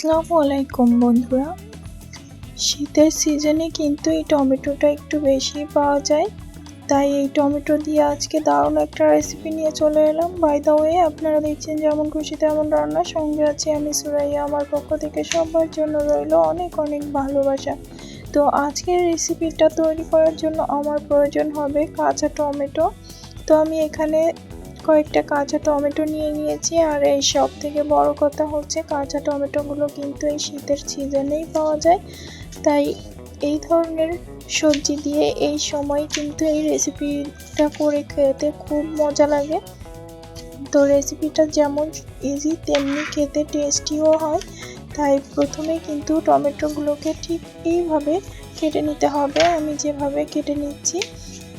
আসসালামু আলাইকুম, বন্ধুরা। শীতের সিজনে কিন্তু এই টমেটোটা একটু বেশি পাওয়া যায়। তাই এই টমেটো দিয়ে আজকে দারুণ একটা রেসিপি নিয়ে চলে এলাম। বাই দা ওয়ে আপনারা দেখছেন যেমন খুশি তেমন রান্না। সঙ্গে আছি আমি সুরাইয়া। আমার পক্ষ থেকে সবার জন্য রইল অনেক অনেক ভালোবাসা। তো আজকের রেসিপিটা তৈরি করার জন্য আমার প্রয়োজন হবে কাঁচা টমেটো। তো আমি এখানে কয়েকটা কাঁচা টমেটো নিয়ে নিয়েছি আর এই সব থেকে বড় কথা হচ্ছে কাঁচা টমেটোগুলো কিন্তু এই শীতের সিজনেই পাওয়া যায়। তাই এই ধরনের সবজি দিয়ে এই সময় কিন্তু এই রেসিপিটা করে খেতে খুব মজা লাগে। তো রেসিপিটা যেমন ইজি তেমনি খেতে টেস্টিও হয়। তাই প্রথমে কিন্তু টমেটোগুলোকে ঠিক এইভাবে কেটে নিতে হবে। আমি যেভাবে কেটে নিচ্ছি,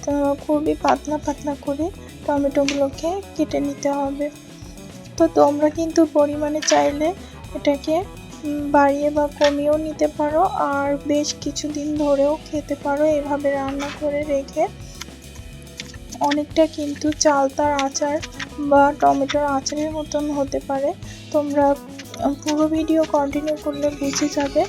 তো খুবই পাতলা পাতলা করে টমেটোগুলোকে কেটে নিতে হবে। তো তোমরা কিন্তু পরিমাণে চাইলে এটাকে বাড়িয়ে বা কমিয়েও নিতে পারো আর বেশ কিছুদিন ধরেও খেতে পারো। এভাবে রান্না করে রেখে অনেকটা কিন্তু চালতার আচার বা টমেটোর আচারের মতন হতে পারে। তোমরা পুরো ভিডিও কন্টিনিউ করলে বুঝে যাবে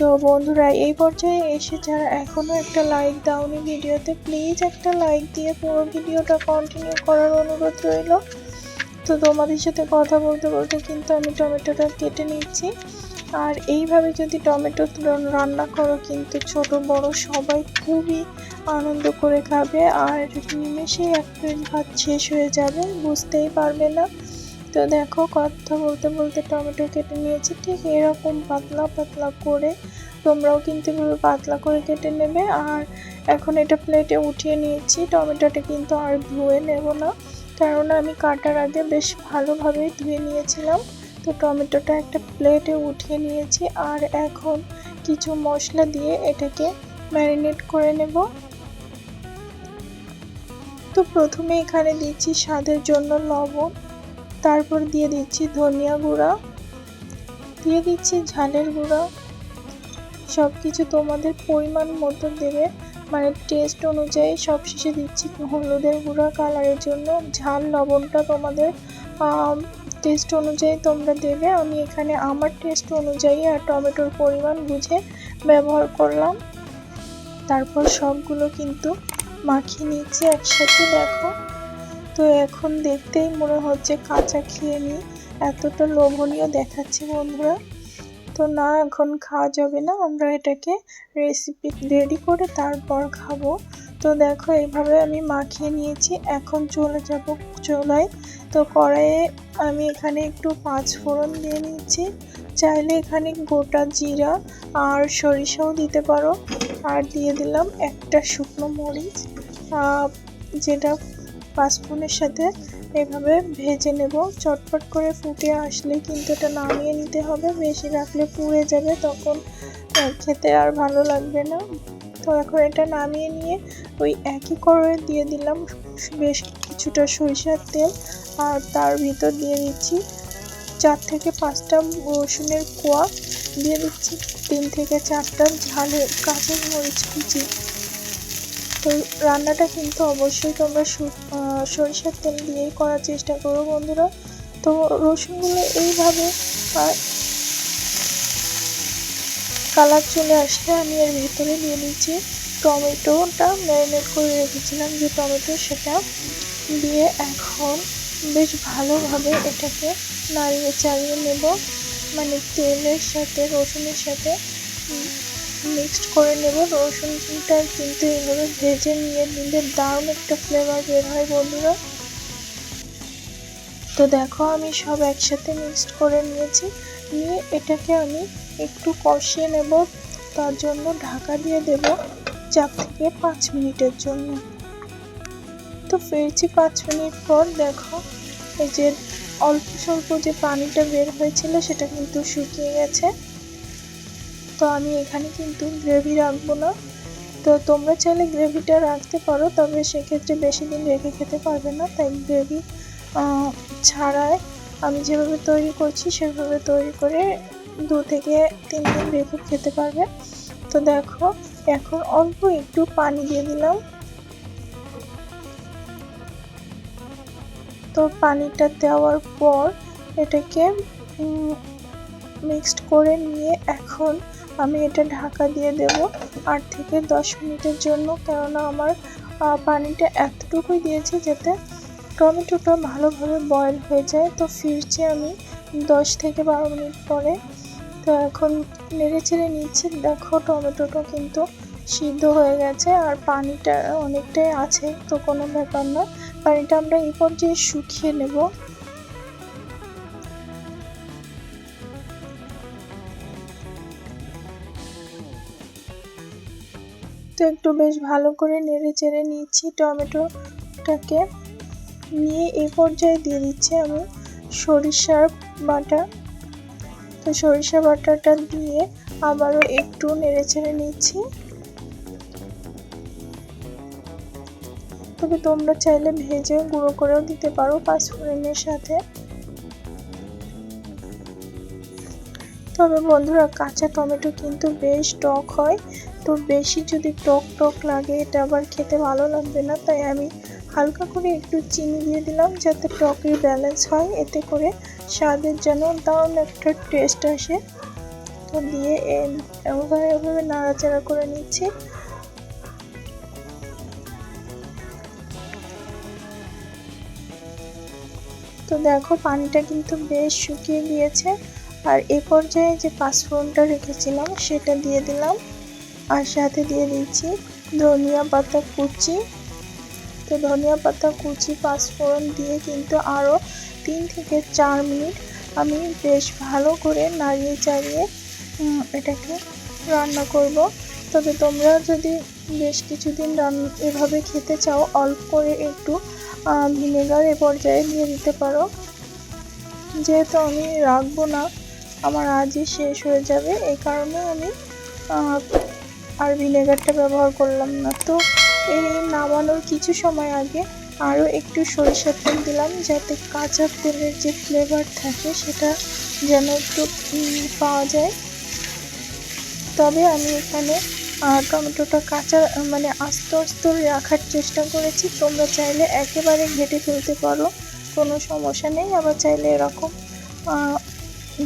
তো বন্ধুরা, এই পর্যায়ে এসে যারা এখনও একটা লাইক দাওনি ভিডিওতে প্লিজ একটা লাইক দিয়ে পুরো ভিডিওটা কন্টিনিউ করার অনুরোধ রইল। তো তোমাদের সাথে কথা বলতে বলতে কিন্তু আমি টমেটোটা কেটে নিচ্ছি। আর এইভাবে যদি টমেটো রান্না করো, কিন্তু ছোট বড় সবাই খুবই আনন্দ করে খাবে। আর নিমেষে এক প্লেট ভাত শেষ হয়ে যাবে, বুঝতেই পারবে না। তো দেখো কথা বলতে বলতে টমেটো কেটে নিয়েছি, ঠিক এরকম পাতলা পাতলা করে তোমরাও কিন্তু এভাবে পাতলা করে কেটে নেবে। আর এখন এটা প্লেটে উঠিয়ে নিয়েছি, টমেটোটা কিন্তু আর ধুয়ে নেব না, কারণ আমি কাটার আগে বেশ ভালোভাবে ধুয়ে নিয়েছিলাম। তো টমেটোটা একটা প্লেটে উঠিয়ে নিয়েছি, আর এখন কিছু মশলা দিয়ে এটাকে ম্যারিনেট করে নেব। তো প্রথমে এখানে দিচ্ছি স্বাদের জন্য লবণ তারপর দিয়ে দিচ্ছি ধনিয়া গুঁড়া। দিয়ে দিচ্ছি ঝালের গুঁড়া। সব কিছু তোমাদের পরিমাণ মতো দেবে। মানে টেস্ট অনুযায়ী সব শেষে দিচ্ছি হলুদের গুঁড়া কালারের জন্য। ঝাল, লবণটা তোমাদের টেস্ট অনুযায়ী তোমরা দেবে। আমি এখানে আমার টেস্ট অনুযায়ী আর টমেটোর পরিমাণ বুঝে ব্যবহার করলাম। তারপর সবগুলো কিন্তু মাখিয়ে নিচ্ছি একসাথে, দেখো। তো এখন দেখতেই মনে হচ্ছে কাঁচা খেয়ে নিই এতটা লোভনীয় দেখাচ্ছে বন্ধুরা। তো না, এখন খাওয়া যাবে না। আমরা এটাকে রেসিপি রেডি করে তারপর খাব। তো দেখো, এইভাবে আমি মাখিয়ে নিয়েছি। এখন চলে যাব চুলায়। তো কড়াইয়ে আমি এখানে একটু পাঁচ ফোড়ন দিয়ে নিচ্ছি। চাইলে এখানে গোটা জিরা আর সরিষাও দিতে পারো। আর দিয়ে দিলাম একটা শুকনো মরিচ। যেটা পাঁচফোড়নের সাথে এভাবে ভেজে নেব। চটপট করে ফুটে আসলে কিন্তু এটা নামিয়ে নিতে হবে। বেশি রাখলে পুড়ে যাবে, তখন খেতে আর ভালো লাগবে না। তো এখন এটা নামিয়ে নিয়ে ওই একই করে দিয়ে দিলাম বেশ কিছুটা সরিষার তেল। আর তার ভিতর দিয়ে দিচ্ছি চার থেকে পাঁচটা রসুনের কোয়া। দিয়ে দিচ্ছি তিন থেকে চারটা ঝালের কাঁচা মরিচ কুচি। তো রান্নাটা কিন্তু অবশ্যই তোমরা সরিষার তেল দিয়েই করার চেষ্টা করো বন্ধুরা। তো রসুনগুলো এইভাবে কালার চলে আসলে আমি এর ভেতরে দিয়ে দিচ্ছি। টমেটোটা ম্যারিনেট করে রেখেছিলাম যে টমেটো সেটা দিয়ে এখন বেশ ভালোভাবে এটাকে নাড়িয়ে চাড়িয়ে নেব। মানে তেলের সাথে, রসুনের সাথে মিক্সড করে নেব। রসুনটা কিন্তু এইভাবে ভেজে নিয়ে নিলে দারুণ একটা ফ্লেভার বের হয় বন্ধুরা। তো দেখো আমি সব একসাথে মিক্সড করে নিয়েছি। নিয়ে এটাকে আমি একটু কষিয়ে নেব। তার জন্য ঢাকা দিয়ে দেব চার থেকে পাঁচ মিনিটের জন্য। তো ফিরছি পাঁচ মিনিট পর দেখো এই যে অল্প স্বল্প যে পানিটা বের হয়েছিল সেটা কিন্তু শুকিয়ে গেছে। তো আমি এখানে কিন্তু গ্রেভি রাখব না। তো তোমরা চাইলে গ্রেভিটা রাখতে পারো, তবে সেক্ষেত্রে বেশি দিন রেখে খেতে পারবে না। তাই গ্রেভি ছাড়াই আমি যেভাবে তৈরি করছি, সেভাবে তৈরি করে দু থেকে তিন দিন রেখে খেতে পারবে। তো দেখো, এখন অল্প একটু পানি দিয়ে দিলাম। তো পানিটা দেওয়ার পর এটাকে মিক্সড করে নিয়ে এখন আমি এটা ঢাকা দিয়ে দেব আট থেকে দশ মিনিটের জন্য, কেননা আমার পানিটা এতটুকুই দিয়েছি যাতে টমেটোটা ভালোভাবে বয়েল হয়ে যায়। তো ফিরছি আমি দশ থেকে বারো মিনিট পরে। তো এখন নেড়ে চেড়ে নিচ্ছি। দেখো টমেটোটা কিন্তু সিদ্ধ হয়ে গেছে আর পানিটা অনেকটাই আছে, তো কোনো ব্যাপার না। পানিটা আমরা এই পর্যায়ে শুকিয়ে নেব। তো একটু বেশ ভালো করে নেড়ে চেড়ে নিচ্ছি টমেটোটাকে। নিয়ে এ পর্যায়ে দিয়ে দিচ্ছি আমি সরিষার বাটা। তো সরিষা বাটাটা দিয়ে আবারও একটু নেড়ে চেড়ে নিচ্ছি। তবে তোমরা চাইলে ভেজে গুঁড়ো করেও দিতে পারো পাঁচফোড়নের সাথে। তবে বন্ধুরা, কাঁচা টমেটো কিন্তু বেশ টক হয়। তো বেশি যদি টক টক লাগে, এটা আবার খেতে ভালো লাগবে না। তাই আমি হালকা করে একটু চিনি দিয়ে দিলাম যাতে টকের ব্যালেন্স হয়। এতে করে স্বাদের যেন দারুণ একটা টেস্ট আসে। তো দিয়ে এভাবে এভাবে নাড়াচাড়া করে নিচ্ছি। তো দেখো, পানিটা কিন্তু বেশ শুকিয়ে গিয়েছে। আর এ পর্যায়ে যে পাঁচফোড়নটা রেখেছিলাম, সেটা দিয়ে দিলাম। আর সাথে দিয়ে দিচ্ছি ধনিয়া পাতা কুচি। তো ধনিয়া পাতা কুচি পাঁচফোড়ন দিয়ে কিন্তু আরও তিন থেকে চার মিনিট আমি বেশ ভালো করে নাড়িয়ে চাড়িয়ে এটাকে রান্না করব। তবে তোমরা যদি বেশ কিছুদিন রান, এভাবে খেতে চাও, অল্প করে একটু ভিনেগার এ পর্যায়ে দিয়ে দিতে পারো। যেহেতু আমি রাখব না আমার আজই শেষ হয়ে যাবে। এই কারণে আমি আর ভিনেগারটা ব্যবহার করলাম না। তো এই নামানোর কিছু সময় আগে আরও একটু সরিষার তেল দিলাম, যাতে কাঁচা তেলের যে ফ্লেভার থাকে সেটা যেন একটু পাওয়া যায়। তবে আমি এখানে টমেটোটা কাঁচা মানে আস্ত আস্ত রাখার চেষ্টা করেছি। তোমরা চাইলে একেবারে ঘেটে ফেলতে পারো, কোনো সমস্যা নেই। আবার চাইলে এরকম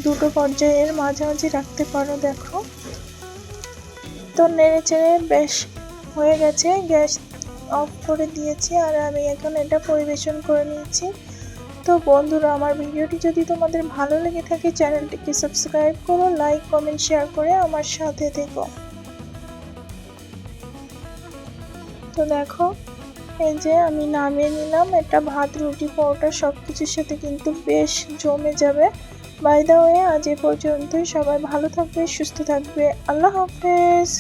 দুটো পর্যায়ের মাঝামাঝি রাখতে পারো, দেখো। তো নেড়ে চেড়ে বেশ হয়ে গেছে, গ্যাস অফ করে দিয়েছি আর আমি এখন এটা পরিবেশন করে নিয়েছি। তো বন্ধুরা, আমার ভিডিওটি যদি তোমাদের ভালো লেগে থাকে, চ্যানেলটিকে সাবস্ক্রাইব করো, লাইক, কমেন্ট, শেয়ার করে আমার সাথে থেকো। তো দেখো, এই যে আমি নামিয়ে নিলাম, এটা ভাত, রুটি, পরোটা সব কিছুর সাথে কিন্তু বেশ জমে যাবে। বাই দা ওয়ে আজ এ পর্যন্তই। সবাই ভালো থাকবে সুস্থ থাকবে। আল্লাহ হাফেজ।